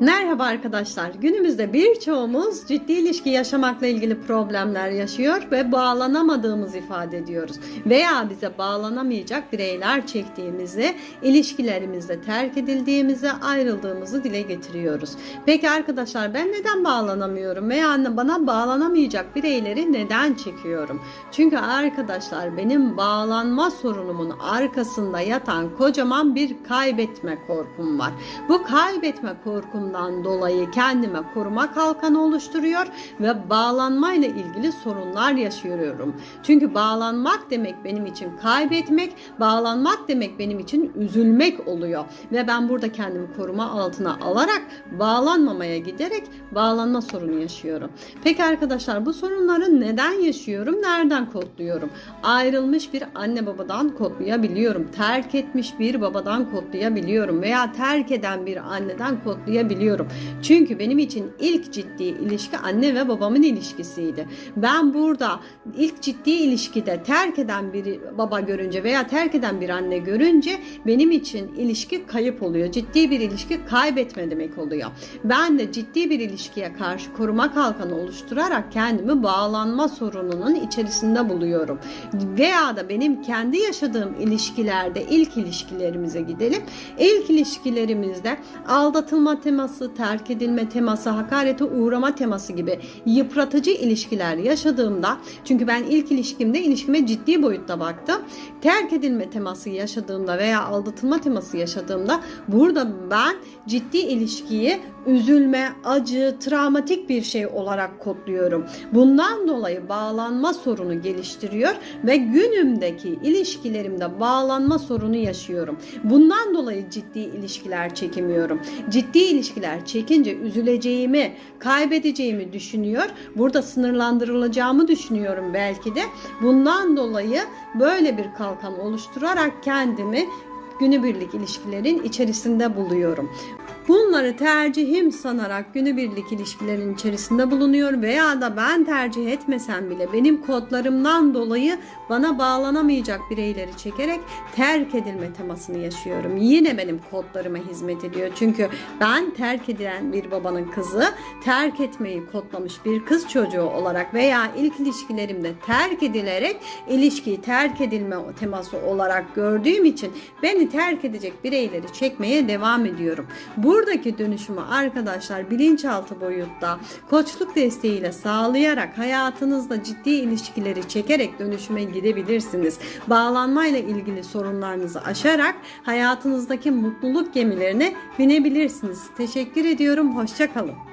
Merhaba arkadaşlar. Günümüzde birçoğumuz ciddi ilişki yaşamakla ilgili problemler yaşıyor ve bağlanamadığımız ifade ediyoruz. Veya bize bağlanamayacak bireyler çektiğimizi, ilişkilerimizde terk edildiğimizi, ayrıldığımızı dile getiriyoruz. Peki arkadaşlar ben neden bağlanamıyorum veya bana bağlanamayacak bireyleri neden çekiyorum? Çünkü arkadaşlar benim bağlanma sorunumun arkasında yatan kocaman bir kaybetme korkum var. Bu kaybetme korkum korkumdan dolayı kendime koruma kalkanı oluşturuyor ve bağlanmayla ilgili sorunlar yaşıyorum. Çünkü bağlanmak demek benim için kaybetmek, bağlanmak demek benim için üzülmek oluyor. Ve ben burada kendimi koruma altına alarak bağlanmamaya giderek bağlanma sorunu yaşıyorum. Peki arkadaşlar bu sorunları neden yaşıyorum? Nereden kodluyorum? Ayrılmış bir anne babadan kodlayabiliyorum. Terk etmiş bir babadan kodlayabiliyorum veya terk eden bir anneden kodlayabiliyorum biliyorum. Çünkü benim için ilk ciddi ilişki anne ve babamın ilişkisiydi. Ben burada ilk ciddi ilişkide terk eden bir baba görünce veya terk eden bir anne görünce benim için ilişki kayıp oluyor. Ciddi bir ilişki kaybetme demek oluyor. Ben de ciddi bir ilişkiye karşı koruma kalkanı oluşturarak kendimi bağlanma sorununun içerisinde buluyorum. Veya da benim kendi yaşadığım ilişkilerde ilk ilişkilerimize gidelim. İlk ilişkilerimizde aldatılma teması teması, terk edilme teması, hakarete uğrama teması gibi yıpratıcı ilişkiler yaşadığımda çünkü ben ilk ilişkimde ilişkime ciddi boyutta baktım. Terk edilme teması yaşadığımda veya aldatılma teması yaşadığımda burada ben ciddi ilişkiyi üzülme, acı, travmatik bir şey olarak kodluyorum. Bundan dolayı bağlanma sorunu geliştiriyor ve günümdeki ilişkilerimde bağlanma sorunu yaşıyorum. Bundan dolayı ciddi ilişkiler çekemiyorum. Ciddi ilişkiler çekince üzüleceğimi, kaybedeceğimi düşünüyor. Burada sınırlandırılacağımı düşünüyorum belki de. Bundan dolayı böyle bir kalkan oluşturarak kendimi günübirlik ilişkilerin içerisinde buluyorum. Bunları tercihim sanarak günübirlik ilişkilerin içerisinde bulunuyor veya da ben tercih etmesem bile benim kodlarımdan dolayı bana bağlanamayacak bireyleri çekerek terk edilme temasını yaşıyorum. Yine benim kodlarıma hizmet ediyor. Çünkü ben terk edilen bir babanın kızı, terk etmeyi kodlamış bir kız çocuğu olarak veya ilk ilişkilerimde terk edilerek ilişkiyi terk edilme teması olarak gördüğüm için beni terk edecek bireyleri çekmeye devam ediyorum. Buradaki dönüşümü arkadaşlar bilinçaltı boyutta koçluk desteğiyle sağlayarak hayatınızda ciddi ilişkileri çekerek dönüşüme gidebilirsiniz. Bağlanmayla ilgili sorunlarınızı aşarak hayatınızdaki mutluluk gemilerine binebilirsiniz. Teşekkür ediyorum. Hoşçakalın.